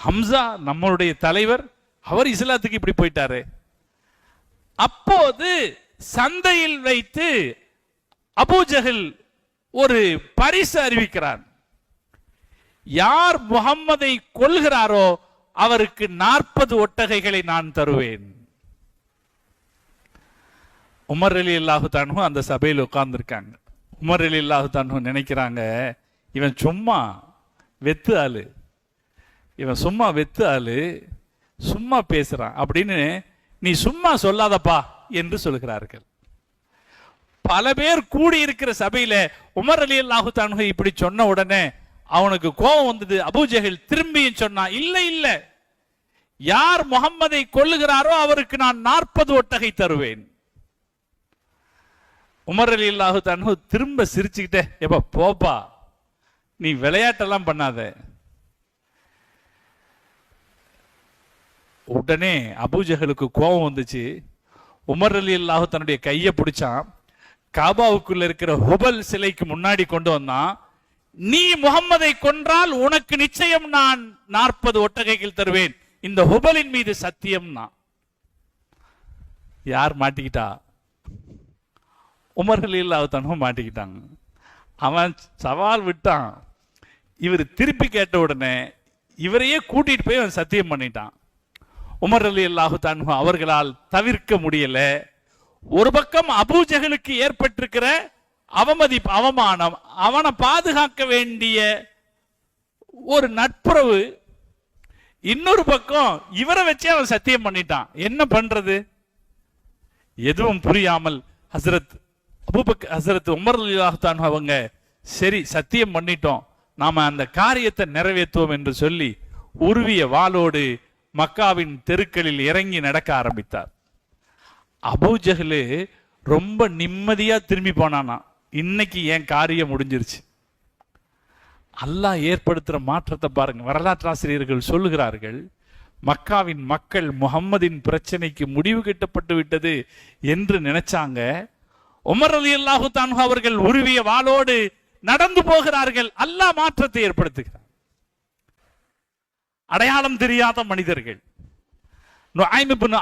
Hamza நம்மளுடைய தலைவர் அவர் இஸ்லாத்துக்கு இப்படி போயிட்டாரு. அப்போது சந்தையில் வைத்து அபூஜஹல் ஒரு பரிசு அறிவிக்கிறான் யார் முகம்மதை கொள்கிறாரோ அவருக்கு நாற்பது ஒட்டகைகளை நான் தருவேன். உமர் அலி அல்லாஹு தானு அந்த சபையில் உட்கார்ந்துருக்காங்க. உமர் அலி அல்லாஹு தானு நினைக்கிறாங்க இவன் சும்மா வெத்து ஆளு. இவன் சும்மா வெத்து ஆளு சும்மா பேசுறான் அப்படின்னு நீ சும்மா சொல்லாதப்பா என்று சொல்கிறார்கள். பல பேர் கூடி இருக்கிற சபையில உமர் அலி அல்லாஹு தானு இப்படி சொன்ன உடனே அவனுக்கு கோபம் வந்தது. அபூஜஹல் திரும்பியும் சொன்னான் இல்லை இல்லை. யார் முகம்மதை கொல்லுகிறாரோ அவருக்கு நான் நாற்பது ஒட்டகை தருவேன். உமர் அலி அல்லாஹு தானு திரும்ப சிரிச்சுக்கிட்டே எப்ப போப்பா நீ விளையாட்டெல்லாம் பண்ணாத. உடனே அபூஜஹலுக்கு கோபம் வந்துச்சு. உமர் அலி அல்லாஹு தன்னுடைய கையை பிடிச்சான். காபாவுக்குள்ள இருக்கிற ஹுபல் சிலைக்கு முன்னாடி கொண்டு வந்தான். நீ முகம்மதை கொன்றால் உனக்கு நிச்சயம் நான் நாற்பது ஒட்டகைகள் தருவேன். இந்த ஹுபலின் மீது சத்தியம்னா. யார் மாட்டிக்கிட்டா? உமர் அலி அல்லாஹு தானு மாட்டிக்கிட்டாங்க. அவன் சவால் விட்டான். இவர் திருப்பி கேட்ட உடனே இவரையே கூட்டிட்டு போய் அவன் சத்தியம் பண்ணிட்டான். உமர் அலி அல்லாஹு தான்ஹு அவர்களால் தவிர்க்க முடியல. ஒரு பக்கம் அபூஜகளுக்கு ஏற்பட்டிருக்கிற அவமதிப்பு அவமானம் அவனை பாதுகாக்க வேண்டிய ஒரு நட்புறவு இன்னொரு பக்கம் இவரை வச்சே அவன் சத்தியம் பண்ணிட்டான். என்ன பண்றது? எதுவும் புரியாமல் ஹசரத் அபுபக் ஹசரத் உமர் அலிலாஹு அவங்க சரி சத்தியம் பண்ணிட்டோம். நாம அந்த காரியத்தை நிறைவேற்றுவோம் என்று சொல்லி உருவிய வாளோடு மக்காவின் தெருக்களில் இறங்கி நடக்க ஆரம்பித்தார். அபூஜகலு ரொம்ப நிம்மதியா திரும்பி போனானா. இன்னைக்கு என் காரியம் முடிஞ்சிருச்சு. அல்லாஹ் ஏற்படுத்துகிற மாற்றத்தை பாருங்க. வரலாற்றாசிரியர்கள் சொல்லுகிறார்கள் மக்காவின் மக்கள் முகம்மதின் பிரச்சனைக்கு முடிவு கட்டப்பட்டு விட்டது என்று நினைச்சாங்க. உமர் அலி அல்லாஹு தான்ஹு அவர்கள் உருவிய வாளோடு நடந்து போகிறார்கள். அல்லாஹ் மாற்றத்தை ஏற்படுத்துகிறார். அடையாளம் தெரியாத மனிதர்கள்.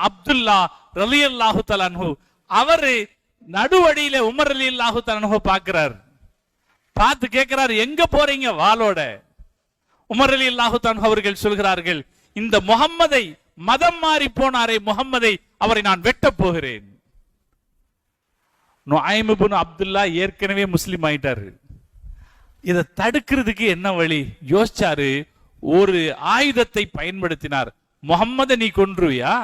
அப்துல்லா ரலி அல்லாஹு ரலியல்லாஹு தலான்ஹு அவரு நடுவழியில உமர் அலி அல்லாஹு தலான்ஹு பாக்குறாரு பார்த்து கேட்கிறார் எங்க போறீங்க? வாளோட. உமர் அலி அல்லாஹு தலான்ஹு அவர்கள் சொல்கிறார்கள் இந்த முகம்மதை மதம் மாறி போனாரே முகம்மதை அவரை நான் வெட்டப் போகிறேன். அப்துல்லா ஏற்கனவே முஸ்லிம் ஆயிட்டாரு. இதை தடுக்கிறதுக்கு என்ன வழி? யோசிச்சாரு ஒரு ஆயுதத்தை பயன்படுத்தினார். முகம்மதை நீ கொன்றுவியா?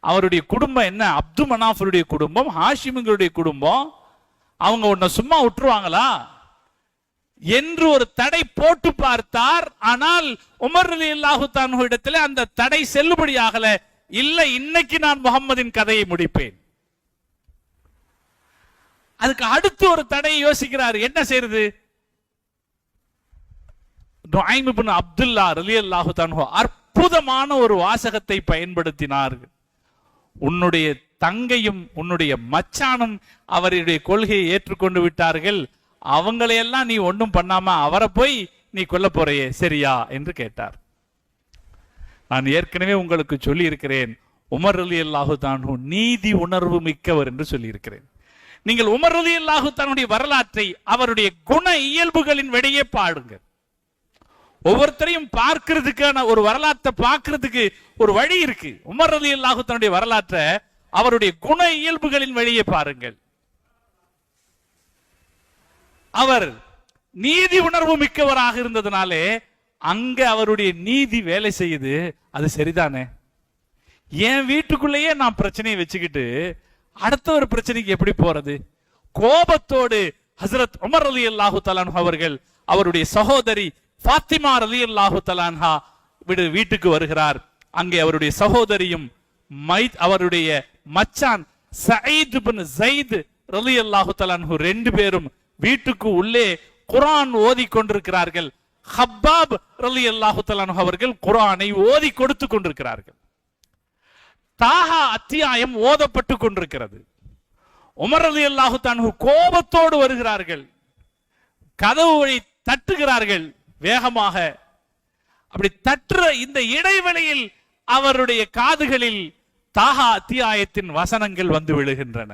அவருடைய குடும்பம் என்ன? அப்து மனாஃபருடைய குடும்பம் ஹாஷிமுங்களுடைய குடும்பம் அவங்க உன்னை சும்மா விட்டுருவாங்களா? என்று ஒரு தடை போட்டு பார்த்தார். ஆனால் உமர் அலி அல்லாஹு இடத்துல அந்த தடை செல்லுபடியாகல இல்ல இன்னைக்கு நான் முகம்மதின் கதையை முடிப்பேன். அதுக்கு அடுத்து ஒரு தடையை யோசிக்கிறார். என்ன செய்யறது நுஐம் அப்துல்லா அப்துல்லா ரலியல்லாஹு தன்ஹோ அற்புதமான ஒரு வாசகத்தை பயன்படுத்தினார்கள். உன்னுடைய தங்கையும் உன்னுடைய மச்சானும் அவருடைய கொள்கையை ஏற்றுக்கொண்டு விட்டார்கள். அவங்களையெல்லாம் நீ ஒன்றும் பண்ணாம அவரை போய் நீ கொல்ல போறையே சரியா? என்று கேட்டார். நான் ஏற்கனவே உங்களுக்கு சொல்லி இருக்கிறேன் உமர் அலி அல்லாஹு தானு நீதி உணர்வு மிக்கவர் என்று சொல்லியிருக்கிறேன். நீங்கள் உமர் அலி அல்லாஹு தன்னுடைய வரலாற்றை அவருடைய குண இயல்புகளின் வெளியே பாடுங்கள். ஒவ்வொருத்தரையும் பார்க்கறதுக்கான ஒரு வரலாற்றை பார்க்கறதுக்கு ஒரு வழி இருக்கு. உமர் அலி அல்லாஹு தன்னுடைய வரலாற்றை அவருடைய குண இயல்புகளின் வழியை பாருங்கள். அவர் நீதி உணர்வு மிக்கவராக இருந்ததுனாலே அங்க அவருடைய நீதி வேலை செய்யுது. அது சரிதானே? என் வீட்டுக்குள்ளேயே நான் பிரச்சனையை வச்சுக்கிட்டு அடுத்த ஒரு பிரச்சனைக்கு எப்படி போறது? கோபத்தோடு ஹசரத் உமர் அலி அல்லாஹு தலான் அவர்கள் அவருடைய சகோதரி ஃபாத்திமா ரலி அல்லாஹு தலான்ஹா விடு வீட்டுக்கு வருகிறார். அங்கே அவருடைய சகோதரியும் மைத் அவருடைய மச்சான் சயீத் பின் ஜைத் ரலி அல்லாஹு தலான்ஹு ரெண்டு பேரும் வீட்டுக்கு உள்ளே குரான் ஓதி கொண்டிருக்கிறார்கள். ஹப்பாப் ரலி அல்லாஹு தலான்ஹு அவர்கள் குரானை ஓதி கொடுத்து கொண்டிருக்கிறார்கள். தாஹா அத்தியாயம் ஓதப்பட்டு கொண்டிருக்கிறது. உமர் அலி அல்லாஹு தான்ஹு கோபத்தோடு வருகிறார்கள். கதவு வழி தட்டுகிறார்கள். வேகமாக அப்படி தற்ற இந்த இடைவெளியில் அவருடைய காதுகளில் தாகா அத்தியாயத்தின் வசனங்கள் வந்து விழுகின்றன.